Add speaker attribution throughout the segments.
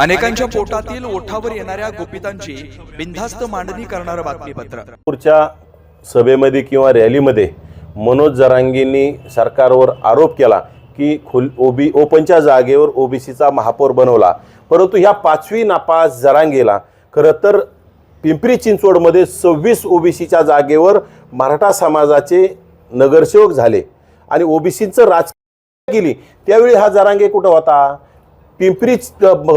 Speaker 1: अनेकांच्या पोटातील ओठावर येणाऱ्या गोपितांची बिनधास्त मांडणी करणारं बातमीपत्र.
Speaker 2: पुढच्या सभेमध्ये किंवा रॅलीमध्ये मनोज जरांगींनी सरकारवर आरोप केला की खुल ओबी ओपनच्या जागेवर ओबीसीचा महापौर बनवला. परंतु ह्या पाचवी नापास जरांगेला खरं तर पिंपरी चिंचवडमध्ये सव्वीस ओबीसीच्या जागेवर मराठा समाजाचे नगरसेवक झाले आणि ओबीसीचं राजकीय केली. त्यावेळी हा जरांगे कुठं होता? पिंपरी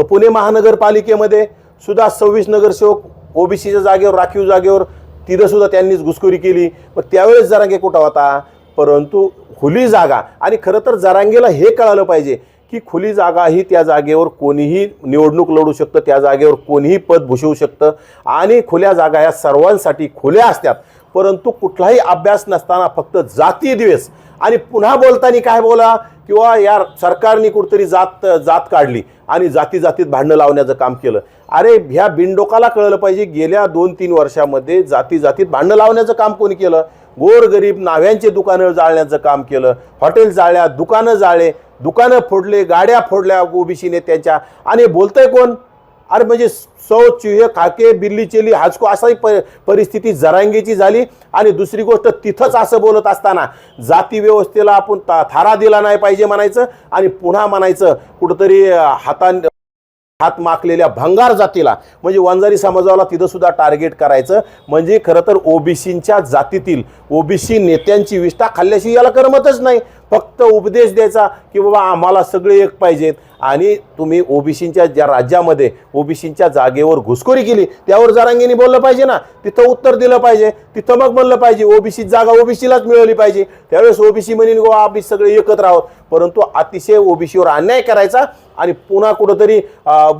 Speaker 2: पुणे महानगरपालिकेमध्ये सुद्धा सव्वीस नगरसेवक ओबीसीच्या जागेवर राखीव जागेवर तिथं सुद्धा त्यांनीच घुसखोरी केली. मग त्यावेळेस जरांगे कुठं होता? परंतु खुली जागा आणि खरं तर जरांगेला हे कळालं पाहिजे की खुली जागा ही त्या जागेवर कोणीही निवडणूक लढू शकतं त्या जागेवर कोणीही पद भूषवू शकतं आणि खुल्या जागा या सर्वांसाठी खुल्या असतात परंतु कुठलाही अभ्यास नसताना फक्त जाती दिवस. आणि पुन्हा बोलताना काय बोला? किंवा या सरकारने कुठतरी जात जात काढली आणि जाती जातीत भांडणं लावण्याचं काम केलं. अरे ह्या बिनडोकाला कळलं पाहिजे गेल्या दोन तीन वर्षामध्ये जाती जातीत भांडणं लावण्याचं काम कोणी केलं? गोरगरीब नाव्यांचे दुकानं जाळण्याचं काम केलं हॉटेल जाळल्या दुकानं जाळे दुकानं फोडले गाड्या फोडल्या ओबीसीने त्यांच्या आणि बोलतंय कोण? अरे म्हणजे सौ चुहे खाके बिल्ली चेली हाचको असाही प परिस्थिती जरांगीची झाली आणि दुसरी गोष्ट तिथंच असं बोलत असताना जाती व्यवस्थेला आपण ता थारा दिला नाही पाहिजे म्हणायचं आणि पुन्हा म्हणायचं कुठंतरी हातां हातान हात माखलेल्या भंगार जातीला म्हणजे वंजारी समाजाला तिथं सुद्धा टार्गेट करायचं. म्हणजे खरं तर ओबीसींच्या जातीतील ओबीसी नेत्यांची विष्ठा खाल्ल्याशी याला करमतच नाही. फक्त उपदेश द्यायचा की बाबा आम्हाला सगळे एक पाहिजेत. आणि तुम्ही ओबीसींच्या ज्या राज्यामध्ये ओबीसींच्या जागेवर घुसखोरी केली त्यावर जरांगीने बोललं पाहिजे ना. तिथं उत्तर दिलं पाहिजे तिथं मग म्हणलं पाहिजे. ओबीसी जागा ओबीसीलाच मिळवली पाहिजे. त्यावेळेस ओबीसी म्हणेन गो आम्ही सगळे एकत्र आहोत. परंतु अतिशय ओबीसीवर अन्याय करायचा आणि पुन्हा कुठंतरी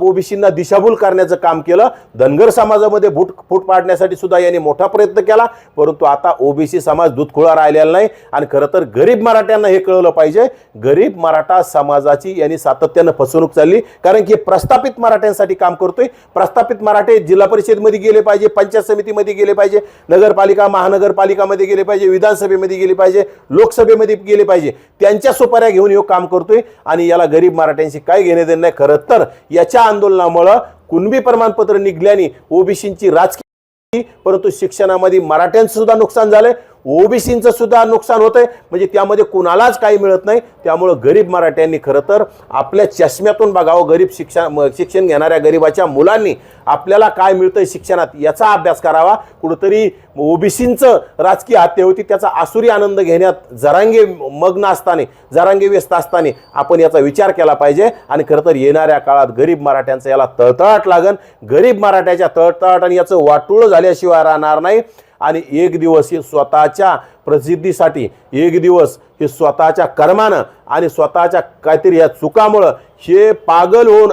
Speaker 2: ओबीसींना दिशाभूल करण्याचं काम केलं. धनगर समाजामध्ये भूट फूट पाडण्यासाठी सुद्धा यांनी मोठा प्रयत्न केला. परंतु आता ओबीसी समाज दूधखोळा राहिलेला नाही. आणि खरं तर गरीब मराठ्यांना हे कळवलं पाहिजे. गरीब मराठा समाजाची यांनी सातत्यानं फसवणूक चालली. कारण की प्रस्थापित मराठ्यांसाठी काम करतोय. प्रस्थापित मराठे जिल्हा परिषदमध्ये गेले पाहिजे पंचायत समितीमध्ये गेले पाहिजे नगरपालिका महानगरपालिकामध्ये गेले पाहिजे विधानसभेमध्ये गेले पाहिजे लोकसभेमध्ये गेले पाहिजे. त्यांच्या सुपाऱ्या घेऊन हे काम करतोय आणि याला गरीब मराठ्यांशी काय घेणे देणं नाही खरं तर याच्या आंदोलनामुळं कुणबी प्रमाणपत्र निघल्याने ओबीसींची राजकीय परंतु शिक्षणामध्ये मराठ्यांचं सुद्धा नुकसान झालंय. ओबीसींचं सुद्धा नुकसान होतंय. म्हणजे त्यामध्ये कुणालाच काही मिळत नाही. त्यामुळं गरीब मराठ्यांनी खरं तर आपल्या चष्म्यातून बघावं. गरीब शिक्षण शिक्षण घेणाऱ्या गरिबाच्या मुलांनी आपल्याला काय मिळतंय शिक्षणात याचा अभ्यास करावा. कुठंतरी ओबीसींचं राजकीय हत्या होती. त्याचा आसुरी आनंद घेण्यात जरांगे मग्न असताना जरांगे व्यस्त असताना आपण याचा विचार केला पाहिजे. आणि खरं तर येणाऱ्या काळात गरीब मराठ्यांचं याला तळतळाट लागन. गरीब मराठ्याच्या तळतळाट आणि याचं वाटोळं झाल्याशिवाय राहणार नाही. आणि एक दिवस हे स्वतःच्या प्रसिद्धीसाठी एक दिवस हे स्वतःच्या कर्मानं आणि स्वतःच्या काहीतरी या चुकामुळं हे पागल होऊन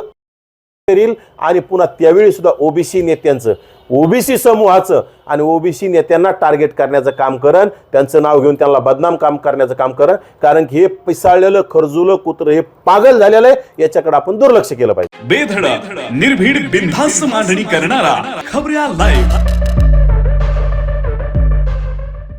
Speaker 2: करील आणि पुन्हा त्यावेळी सुद्धा ओबीसी नेत्यांचं ओबीसी समूहाचं आणि ओबीसी नेत्यांना टार्गेट करण्याचं काम करण त्यांचं नाव घेऊन त्यांना बदनाम काम करण्याचं काम करण कारण की हे पिसाळलेलं खरजुलं कुत्रं हे पागल झालेलं आहे याच्याकडे आपण दुर्लक्ष केलं पाहिजे.
Speaker 3: बेधड निर्भीड बिनधास्त मांडणी करणारा खबऱ्या लाईव्ह